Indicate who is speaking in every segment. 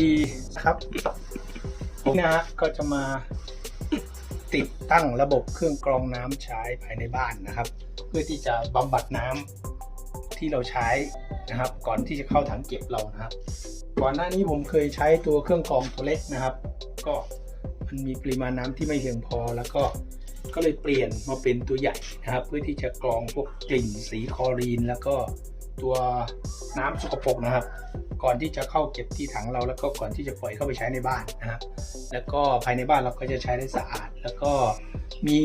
Speaker 1: ดีครับผมนะฮะก็จะมาติดตั้งระบบเครื่องกรองน้ำใช้ภายในบ้านนะครับ เพื่อที่จะบำบัดน้ำที่เราใช้นะครับ ก่อนที่จะเข้าถังเก็บเรานะครับ ก่อนหน้านี้ผมเคยใช้ตัวเครื่องกรองตัวเล็กนะครับ ก็มันมีปริมาณน้ำที่ไม่เพียงพอแล้วก็ก็เลยเปลี่ยนมาเป็นตัวใหญ่นะครับ เพื่อที่จะกรองพวกกลิ่นสีคลอรีน แล้วก็ตัวน้ำสกปรกนะครับ ก่อนที่จะเข้าเก็บที่ถังเราแล้วก็ก่อนที่จะปล่อยเข้าไปใช้ในบ้านนะครับแล้วก็ภายในบ้านเราก็จะใช้ได้สะอาด แล้วก็มี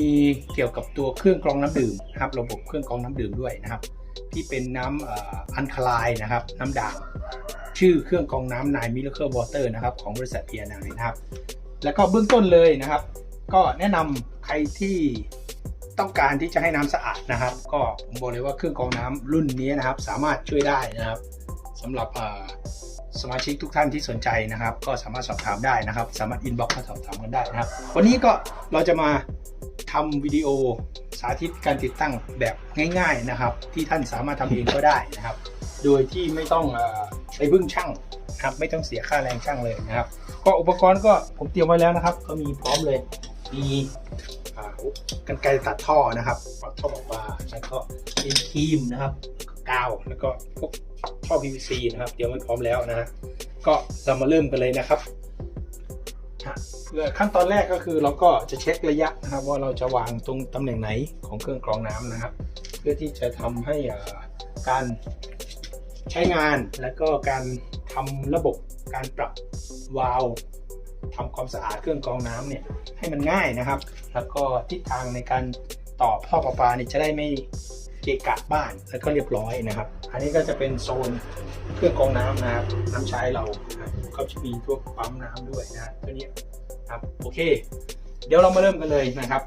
Speaker 1: เกี่ยวกับตัวเครื่องกรองน้ำดื่มนะครับ ระบบเครื่องกรองน้ำดื่มด้วยนะครับ ที่เป็นน้ำอันคลายนะครับ น้ำด่างชื่อเครื่องกรองน้ำนายมิลเลอร์วอเตอร์นะครับของบริษัทเพียนายนะครับ แล้วก็เบื้องต้นเลยนะครับ ก็แนะนำใครที่ต้องการที่จะให้น้ำสะอาดนะครับ ก็ผมบอกเลยว่าเครื่องกรองน้ำรุ่นนี้นะครับ สามารถช่วยได้นะครับ สำหรับสมาชิกทุกท่านที่สนใจนะครับ ก็สามารถสอบถามได้นะครับ สามารถอินบ็อกซ์มาสอบถามกันได้นะครับ วันนี้ก็เราจะมาทำวิดีโอสาธิตการติดตั้งแบบง่าย ๆนะครับ ที่ท่านสามารถทำเองก็ได้นะครับ โดยที่ไม่ต้องอไปพึ่งช่างนะครับไม่ต้องเสียค่าแรงช่างเลยนะครับ ก็อุปกรณ์ก็ผมเตรียมไว้แล้วนะครับ ก็มีพร้อมเลยมีกันไกรตัดท่อนะครับตัดท่อประปาแล้วก็มีครีมนะครับกาวแล้วก็พวก ท่อ PVC นะครับเตรียมไว้พร้อมแล้วนะฮะก็เรามาเริ่มกันเลยนะครับอะขั้นตอนแรกก็คือเราก็จะเช็คระยะนะครับ ว่าเราจะวางตรงตำแหน่งไหนของเครื่องกรองน้ำนะครับ เพื่อที่จะทำให้อ่าการใช้งานและก็การทำระบบการปรับวาล์วทำความสะอาดเครื่องกรองน้ำเนี่ยให้มันง่ายนะครับ แล้วก็ทิศทางในการต่อท่อประปาเนี่ยจะได้ไม่ เกะกะบ้านแล้วก็เรียบร้อยนะครับ อันนี้ก็จะเป็นโซนเครื่องกรองน้ำนะครับน้ำใช้เราก็จะมีพวกปั๊มน้ำด้วยนะตัวนี้ครับโอเค เดี๋ยวเรามาเริ่มกันเลยนะครับ